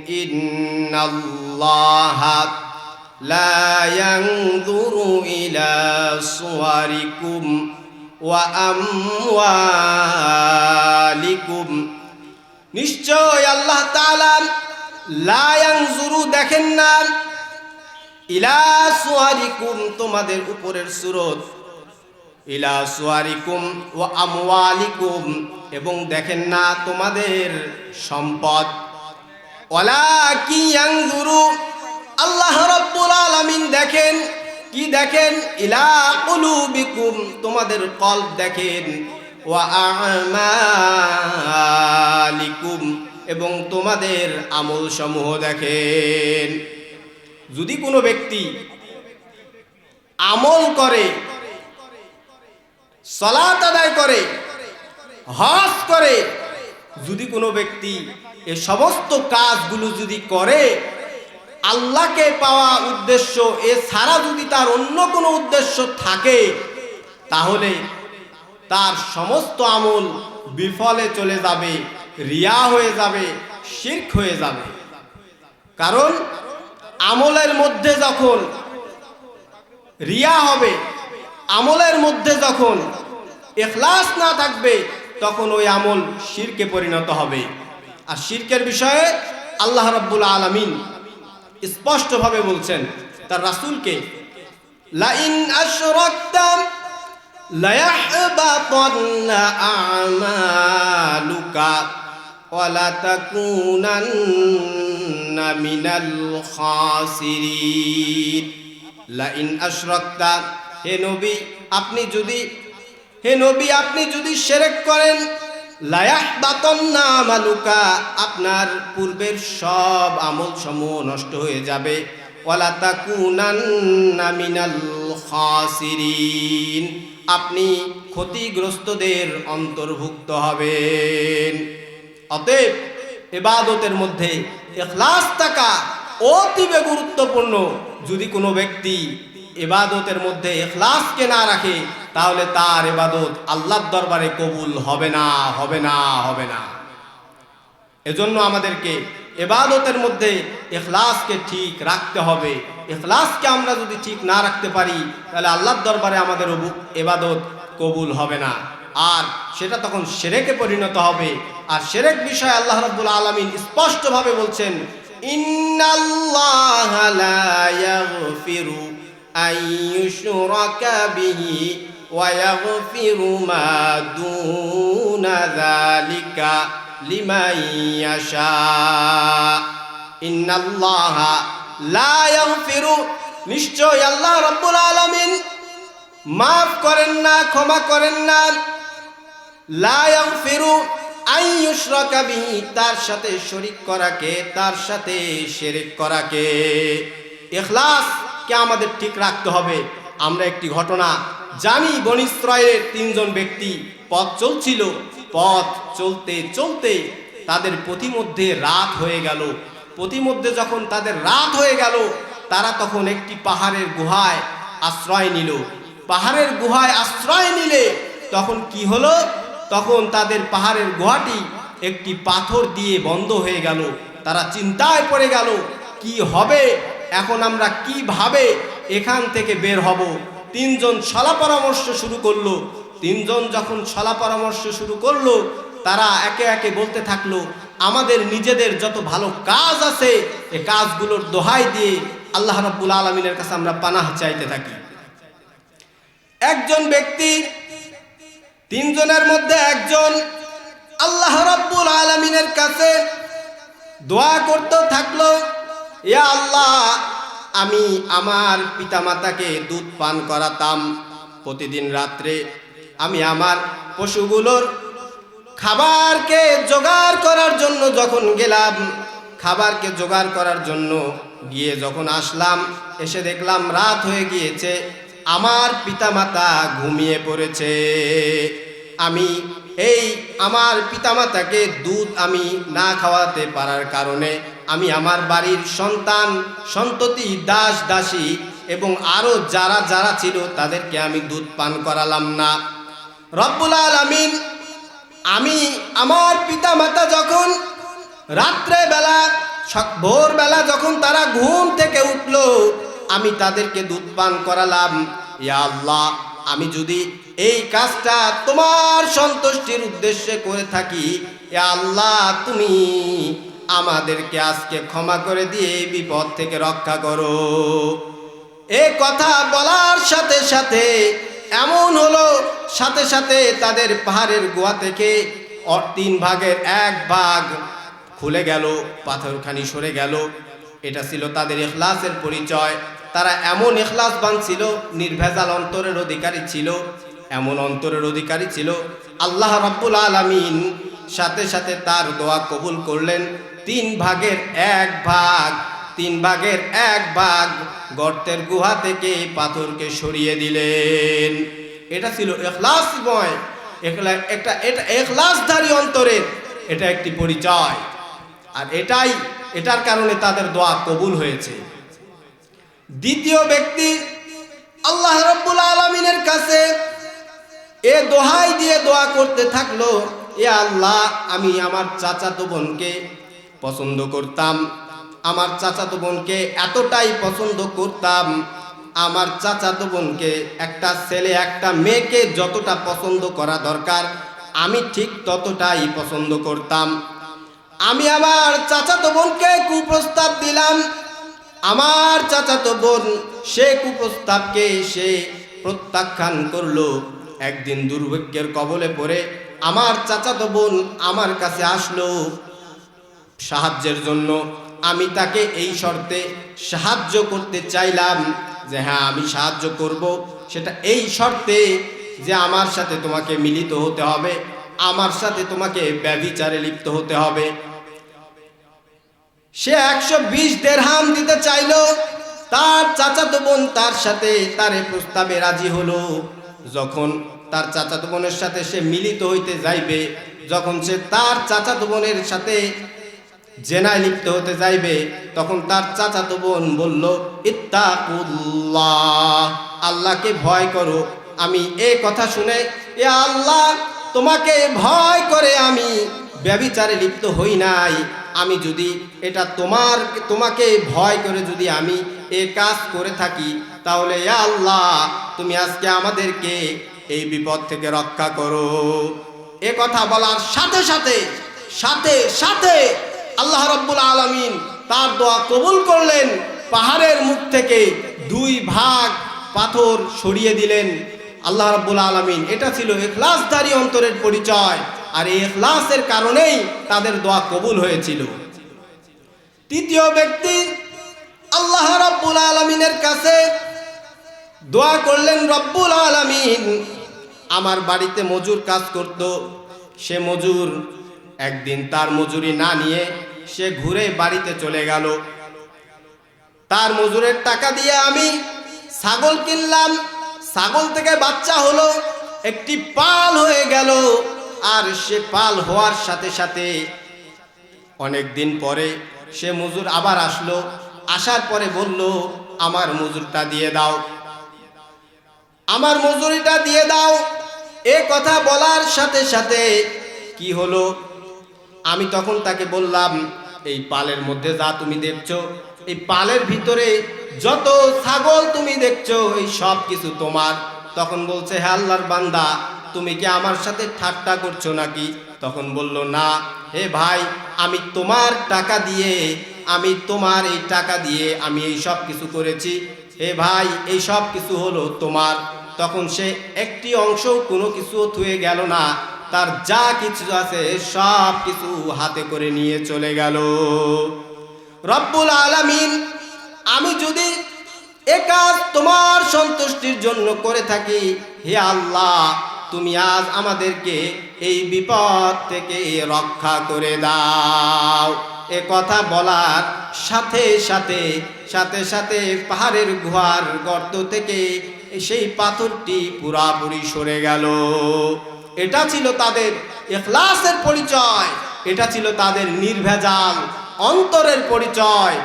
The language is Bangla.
إن الله لا ينظر إلى صوركم وأموالكم নিশ্চয় আল্লাহ তাআলা লা ইয়ানজুরু দেখেন না ইলা সুয়ারিকুম তোমাদের উপরের সুরত ইলা সুয়ারিকুম ও আমওয়ালিকুম এবং দেখেন না তোমাদের সম্পদ ওলা কি ইয়ানজুরু আল্লাহ রাব্বুল আলামিন দেখেন, কি দেখেন? ইলা কুলুবিকুম, তোমাদের কলব দেখেন। ওয়া আমালিকুম, এবং তোমাদের আমল সমূহ দেখেন। যদি কোনো ব্যক্তি আমল করে সলাত আদায় করে, হজ করে যদি কোনো ব্যক্তি এ সমস্ত কাজগুলো যদি করে, আল্লাহকে পাওয়া উদ্দেশ্য, এছাড়া যদি তার অন্য কোনো উদ্দেশ্য থাকে, তাহলে তার সমস্ত আমল বিফলে চলে যাবে, রিয়া হয়ে যাবে, শির্ক হয়ে যাবে। কারণ আমলের মধ্যে যখন রিয়া হবে, আমলের মধ্যে যখন এখলাস না থাকবে তখন ওই আমল শিরকে পরিণত হবে। আর শিরকের বিষয়ে আল্লাহ রাব্বুল আলামিন স্পষ্টভাবে বলছেন, তার রাসূলকে, লাইন আশরাকতাম আপনি যদি হে নবী, আপনি যদি শিরক করেন, লায়াহবাতান্না আমালুকা, আপনার পূর্বের সব আমল সমূহ নষ্ট হয়ে যাবে। ওয়ালা তাকুনান্না মিনাল খাসিরিন, আপনি ক্ষতিগ্রস্তদের অন্তর্ভুক্ত হবেন। অতএব এবাদতের মধ্যে এখলাস থাকা অতীব গুরুত্বপূর্ণ। যদি কোনো ব্যক্তি এবাদতের মধ্যে এখলাসকে না রাখে তাহলে তার এবাদত আল্লাহর দরবারে কবুল হবে না হবে না হবে না। এজন্য আমাদেরকে এবাদতের মধ্যে এখলাসকে ঠিক রাখতে হবে। এখলাসকে আমরা যদি ঠিক না রাখতে পারি, তাহলে আল্লাহর দরবারে আমাদের এবাদত কবুল হবে না। আর সেটা তখন সেরেকে পরিণত হবে। আর সেরেক বিষয়ে আল্লাহ রাব্বুল আলামিন স্পষ্টভাবে বলছেন, ইন্নাল্লাহ লা ইয়াগফিরু আন বিহি ওয়া ইয়াগফিরু মা দুনা যালিকা লিমান ইয়াশা ইন্নাল্লাহ লা ইয়াগফিরু নিশ্চয় আল্লাহ রাব্বুল আলামিন মাফ করেন না, ক্ষমা করেন না। লা ইয়াগফিরু আন ইউশরাকা বিহি, তার সাথে শরীক করাকে, তার সাথে শিরক করাকে। ইখলাস কে আমাদের ঠিক রাখতে হবে। আমরা একটি ঘটনা জানি, বনি ইসরায়েলের তিনজন ব্যক্তি পথ চলছিল। পথ চলতে চলতে তাদের পথিমধ্যে রাত হয়ে গেল। পথিমধ্যে যখন তাদের রাত হয়ে গেল, তারা তখন একটি পাহাড়ের গুহায় আশ্রয় নিল। পাহাড়ের গুহায় আশ্রয় নিলে তখন কি হলো? তখন তাদের পাহাড়ের গুহাটি একটি পাথর দিয়ে বন্ধ হয়ে গেল। তারা চিন্তায় পড়ে গেল, কি হবে? এখন আমরা কীভাবে এখান থেকে বের হব। তিনজন ছলা পরামর্শ শুরু করল। তিনজন যখন ছলা পরামর্শ শুরু করল, তারা একে একে বলতে থাকল, আমাদের নিজেদের যত ভালো কাজ আছে, এ কাজগুলোর দোহাই দিয়ে আল্লাহ রাব্বুল আলমিনের কাছে আমরা পানাহ চাইতে থাকি। একজন ব্যক্তি, তিনজনের মধ্যে একজন আল্লাহ রাব্বুল আলমিনের কাছে দোয়া করতে থাকল, ইয়া আল্লাহ আমি আমার পিতামাতাকে দুধ পান করাতাম। প্রতিদিন রাত্রে আমি আমার পশুগুলোর খাবারকে জোগাড় করার জন্য যখন গেলাম, খাবারকে জোগাড় করার জন্য গিয়ে যখন আসলাম, এসে দেখলাম রাত হয়ে গিয়েছে, আমার পিতামাতা ঘুমিয়ে পড়েছে। আমি এই আমার পিতামাতাকে দুধ আমি না খাওয়াতে পারার কারণে আমি আমার বাড়ির সন্তান, সন্ততি, দাস, দাসী এবং আরও যারা যারা ছিল তাদেরকে আমি দুধ পান করালাম না। রব্বুল আলামিন, আমি আমার পিতামাতা যখন রাত্রে বেলা সক- ভোরবেলা যখন তারা ঘুম থেকে উঠল, আমি তাদেরকে দুধ পান করালাম। ইয়া আল্লাহ, আমি যদি এই কাজটা তোমার সন্তুষ্টির উদ্দেশ্যে করে থাকি আল্লাহ, তুমি আমাদেরকে আজকে ক্ষমা করে দিয়ে এই বিপদ থেকে রক্ষা করো। এ কথা বলার সাথে সাথে, এমন হলো, সাথে সাথে তাদের পাহাড়ের গোয়া থেকে তিন ভাগের এক ভাগ খুলে গেল, পাথরখানি সরে গেল। এটা ছিল তাদের এখলাসের পরিচয়। তারা এমন এখলাসবান ছিল, নির্ভেজাল অন্তরের অধিকারী ছিল, এমন অন্তরের অধিকারী ছিল। আল্লাহ রাব্বুল আলামিন সাথে সাথে তার দোয়া কবুল করলেন। তিন ভাগের এক ভাগ, তিন ভাগের এক ভাগ গর্তের গুহা থেকে পাথরকে সরিয়ে দিলেন। এটা ছিল এখলাসময় এখলা একটা এটা এখলাসধারী অন্তরের এটা একটি পরিচয়। আর এটাই এটার কারণে তাদের দোয়া কবুল হয়েছে। দ্বিতীয় ব্যক্তি আল্লাহ রব্বুল আলমিনের কাছে এ দোহাই দিয়ে দোয়া করতে থাকল, এ আল্লাহ, আমি আমার চাচাতো বোনকে পছন্দ করতাম। আমার চাচাতো বোনকে এতটাই পছন্দ করতাম। আমার চাচাতো বোনকে একটা ছেলে, একটা মেয়েকে যতটা পছন্দ করা দরকার, আমি ঠিক ততটাই পছন্দ করতাম। আমি আমার চাচাতো বোনকে কুপ্রস্তাব দিলাম। আমার চাচাতো বোন সে কুপ্রস্তাবকে সে প্রত্যাখ্যান করল। একদিন দুর্ভিক্ষের কবলে পড়ে আমার চাচাতো বোন আমার কাছে আসলো। সাহায্যের জন্য আমি তাকে এই শর্তে সাহায্য করতে চাইলাম যে হ্যাঁ আমি সাহায্য করব। সেটা এই শর্তে যে আমার সাথে তোমাকে মিলিত হতে হবে, আমার সাথে তোমাকে ব্যভিচারে লিপ্ত হতে হবে। সে একশো বিশ দেড়হাম দিতে চাইলো, তার চাচাতো বোন তার সাথে তার প্রস্তাবে রাজি হলো। যখন তার চাচাতো বোনের সাথে সে মিলিত হইতে যাইবে, যখন সে তার চাচাতো বোনের সাথে জেনায় লিপ্ত হতে যাইবে, তখন তার চাচাতো বোন বলল, ইত্তাকুল্লাহ, আল্লাহকে ভয় করো। আমি এ কথা শুনে, এ আল্লাহ, তোমাকে ভয় করে আমি ব্যবিচারে লিপ্ত হই নাই। আমি যদি এটা তোমার, তোমাকে ভয় করে যদি আমি এ কাজ করে থাকি, তাহলে এ আল্লাহ, তুমি আজকে আমাদেরকে এই বিপদ থেকে রক্ষা করো। এ কথা বলার সাথে সাথে সাথে সাথে আল্লাহ রব্বুল আলমিন তার দোয়া কবুল করলেন, পাহাড়ের মুখ থেকে দুই ভাগ পাথর সরিয়ে দিলেন। আল্লাহ রব্বুল আলমিন, এটা ছিল এখলাসধারী অন্তরের পরিচয়, আর এই এখলাসের কারণেই তাদের দোয়া কবুল হয়েছিল। তৃতীয় ব্যক্তি আল্লাহ রব্বুল আলমিনের কাছে দোয়া করলেন, রব্বুল আলমিন, আমার বাড়িতে মজুর কাজ করত। সে মজুর একদিন তার মজুরি না নিয়ে সে ঘুরে বাড়িতে চলে গেল। তার মজুরের টাকা দিয়ে আমি ছাগল কিনলাম। ছাগল থেকে বাচ্চা হলো, একটি পাল হয়ে গেল। আর সে পাল হওয়ার সাথে সাথে অনেক দিন পরে সে মজুর আবার আসলো। আসার পরে বলল, আমার মজুরটা দিয়ে দাও। আমার মজুরিটা দিয়ে দাও। এ কথা বলার সাথে সাথে কি হলো? আমি তখন তাকে বললাম এই পালের মধ্যে যা তুমি দেখছ, এই পালের ভিতরে যত ছাগল তুমি দেখছ, এই সব কিছু তোমার। তখন বলছে হ্যাঁ আল্লাহর বান্দা, তুমি কি আমার সাথে ঠাট্টা করছ নাকি? তখন বলল, না, হে ভাই, আমি তোমার টাকা দিয়ে, আমি তোমার এই টাকা দিয়ে আমি এই সব কিছু করেছি। হে ভাই, এই সব কিছু হলো তোমার। তখন সে একটি অংশ কোনো কিছু থুয়ে গেল না। তার যা কিছু আছে সব কিছু হাতে করে নিয়ে চলে গেল। রব্বুল আলামিন, আমি যদি এ কাজ তোমার সন্তুষ্টির জন্য করে থাকি, হে আল্লাহ, তুমি আজ আমাদেরকে এই বিপদ থেকে রক্ষা করে দাও। এ কথা বলার সাথে সাথে সাথে সাথে পাহাড়ের গুহার গর্ত থেকে সেই পাথরটি পুরাপুরি সরে গেল। এটা ছিল তাদের এখলাসের পরিচয় এটা ছিল তাদের নির্ভেজাল অন্তরের পরিচয়।